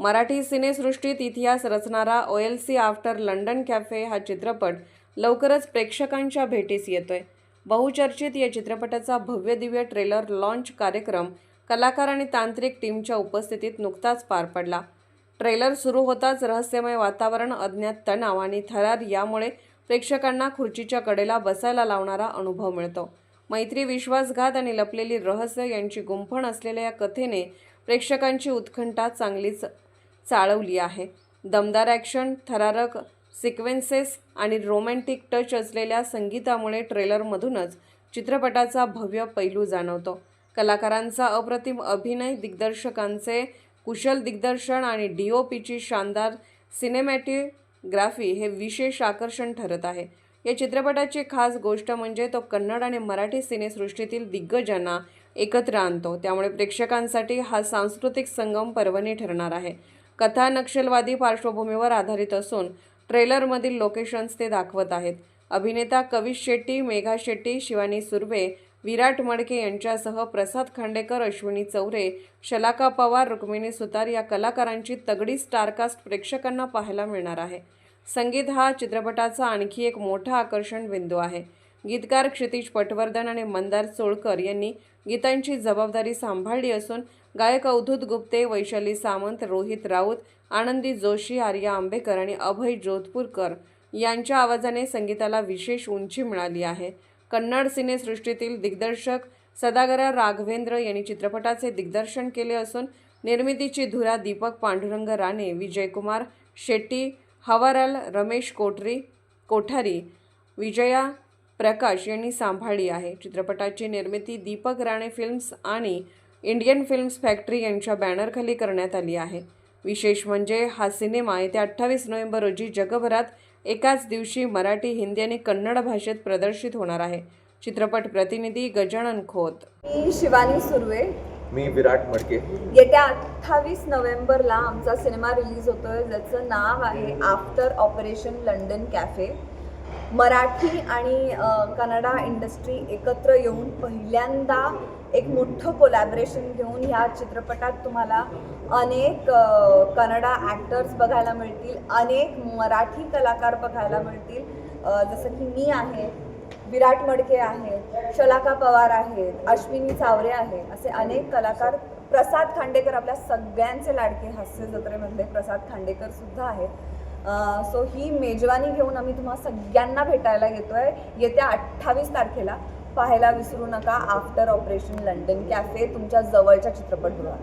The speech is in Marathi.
मराठी सिनेसृष्टीत इतिहास रचणारा O L C after London cafe हा चित्रपट लवकरच प्रेक्षकांच्या भेटीस येतोय. बहुचर्चित या चित्रपटाचा भव्य दिव्य ट्रेलर लॉन्च कार्यक्रम कलाकार आणि तांत्रिक टीमच्या उपस्थितीत नुकताच पार पडला. ट्रेलर सुरू होताच रहस्यमय वातावरण अज्ञात तणाव आणि थरार यामुळे प्रेक्षकांना खुर्चीच्या कडेला बसायला लावणारा अनुभव मिळतो. मैत्री विश्वासघात आणि लपलेली रहस्य यांची गुंफण असलेल्या या कथेने प्रेक्षकांची उत्कंठा चांगलीच चाळवली आहे. दमदार ॲक्शन थरारक सिक्वेन्सेस आणि रोमॅन्टिक टच असलेल्या संगीतामुळे ट्रेलरमधूनच चित्रपटाचा भव्य पैलू जाणवतो. कलाकारांचा अप्रतिम अभिनय दिग्दर्शकांचे कुशल दिग्दर्शन आणि डी ओ पीची शानदार सिनेमॅटिग्राफी हे विशेष आकर्षण ठरत आहे. या चित्रपटाची खास गोष्ट म्हणजे तो कन्नड आणि मराठी सिनेसृष्टीतील दिग्गजांना एकत्र आणतो. त्यामुळे प्रेक्षकांसाठी हा सांस्कृतिक संगम पर्वणी ठरणार आहे. कथा नक्षलवादी पार्श्वभूमीवर आधारित असून ट्रेलरमधील लोकेशन्स ते दाखवत आहेत. अभिनेता कविश शेट्टी मेघा शेट्टी शिवानी सुर्वे विराट मडके यांच्यासह प्रसाद खांडेकर अश्विनी चौरे शलाका पवार रुक्मिणी सुतार या कलाकारांची तगडी स्टारकास्ट प्रेक्षकांना पाहायला मिळणार आहे. संगीत हा चित्रपटाचा आणखी एक मोठा आकर्षण बिंदू आहे. गीतकार क्षितिज पटवर्धन आणि मंदार चोळकर यांनी गीतांची जबाबदारी सांभाळली असून गायक अवधूत गुप्ते वैशाली सामंत रोहित राऊत आनंदी जोशी आर्या आंबेकर आणि अभय जोधपूरकर यांच्या आवाजाने संगीताला विशेष उंची मिळाली आहे. कन्नड सिनेसृष्टीतील दिग्दर्शक सदागरा राघवेंद्र यांनी चित्रपटाचे दिग्दर्शन केले असून निर्मितीची धुरा दीपक पांडुरंग राणे विजयकुमार शेट्टी हवाराल रमेश कोठरी कोठारी विजया प्रकाश यांनी सांभाळली आहे. चित्रपटाची निर्मिती दीपक राणे फिल्म्स आणि इंडियन फिल्म्स फॅक्टरी यांच्या बॅनरखाली करण्यात आली आहे. विशेष म्हणजे हा सिनेमा येत्या अठ्ठावीस नोव्हेंबर रोजी जगभरात एकाच दिवशी मराठी हिंदी आणि कन्नड भाषेत प्रदर्शित होणार आहे. चित्रपट प्रतिनिधी गजानन खोत. मी शिवानी सुर्वे. मी विराट मडके. येत्या अठ्ठावीस नोव्हेंबरला आमचा सिनेमा रिलीज होतोय ज्याचं नाव आहे after operation London cafe Marathi आणि कन्नडा इंडस्ट्री एकत्र येऊन पहिल्यांदा एक मोठं कोलॅबरेशन घेऊन ह्या चित्रपटात तुम्हाला अनेक कन्नडा ॲक्टर्स बघायला मिळतील अनेक मराठी कलाकार बघायला मिळतील. जसं की मी आहे विराट मडके आहेत शलाका पवार आहेत अश्विनी चावरे आहे असे अनेक कलाकार. प्रसाद खांडेकर आपल्या सगळ्यांचे लाडके हास्य जत्रेमधले प्रसाद खांडेकर सुद्धा आहेत. सो ही मेजवानी घेऊन आम्ही तुम्हा सगळ्यांना भेटायला येतोय येत्या अठ्ठावीस तारखेला पाहायला विसरू नका. आफ्टर ऑपरेशन लंडन कॅफे तुमच्या जवळच्या चित्रपटगृहात.